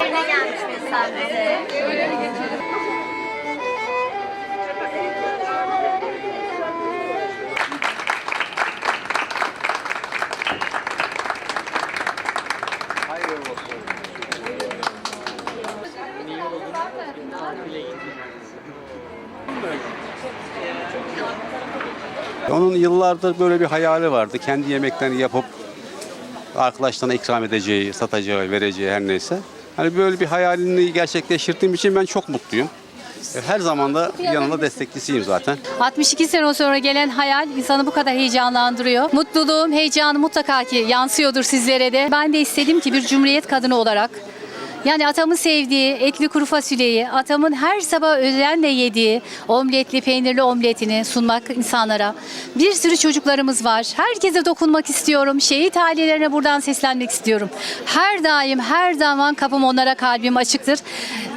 Ne gelmiş mesafede? Onun yıllardır böyle bir hayali vardı. Kendi yemeklerini yapıp arkadaşlarına ikram edeceği, satacağı, vereceği her neyse. Hani böyle bir hayalini gerçekleştirdiğim için ben çok mutluyum. Her zaman da yanında destekçisiyim zaten. 62 sene sonra gelen hayal insanı bu kadar heyecanlandırıyor. Mutluluğum, heyecanım mutlaka ki yansıyordur sizlere de. Ben de istedim ki bir cumhuriyet kadını olarak yani atamın sevdiği etli kuru fasulyeyi, atamın her sabah özenle yediği omletli peynirli omletini sunmak insanlara. Bir sürü çocuklarımız var. Herkese dokunmak istiyorum. Şehit ailelerine buradan seslenmek istiyorum. Her daim, her zaman kapım onlara kalbim açıktır.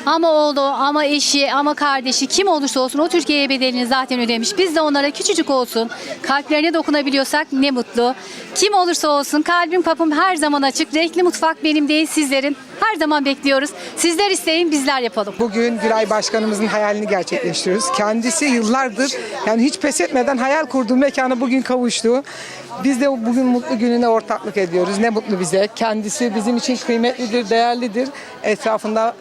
Ama oğlu, ama eşi, ama kardeşi kim olursa olsun o Türkiye'ye bedelini zaten ödemiş. Biz de onlara küçücük olsun kalplerine dokunabiliyorsak ne mutlu. Kim olursa olsun kalbim kapım her zaman açık. Renkli mutfak benim değil sizlerin. Her zaman bekliyoruz. Sizler isteyin bizler yapalım. Bugün Gülay Başkanımızın hayalini gerçekleştiriyoruz. Kendisi yıllardır yani hiç pes etmeden hayal kurduğu mekana bugün kavuştu. Biz de bugün mutlu gününe ortaklık ediyoruz. Ne mutlu bize. Kendisi bizim için kıymetlidir, değerlidir. Etrafında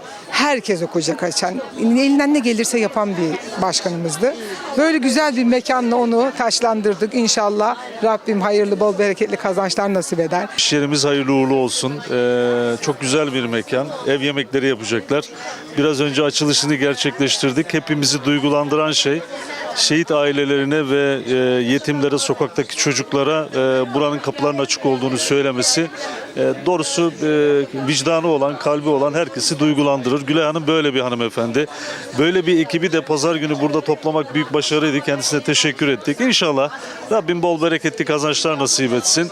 herkese kucak açan, elinden ne gelirse yapan bir başkanımızdı. Böyle güzel bir mekanla onu taşlandırdık. İnşallah Rabbim hayırlı, bol, bereketli kazançlar nasip eder. İş yerimiz hayırlı uğurlu olsun. Ee, çok güzel bir mekan. Ev yemekleri yapacaklar. Biraz önce açılışını gerçekleştirdik. Hepimizi duygulandıran şey şehit ailelerine ve e, yetimlere, sokaktaki çocuklara e, buranın kapılarının açık olduğunu söylemesi. E, doğrusu e, vicdanı olan, kalbi olan herkesi duygulandırır. Gülay Hanım böyle bir hanımefendi. Böyle bir ekibi de pazar günü burada toplamak büyük başarıydı. Kendisine teşekkür ettik. İnşallah Rabbim bol bereketli kazançlar nasip etsin.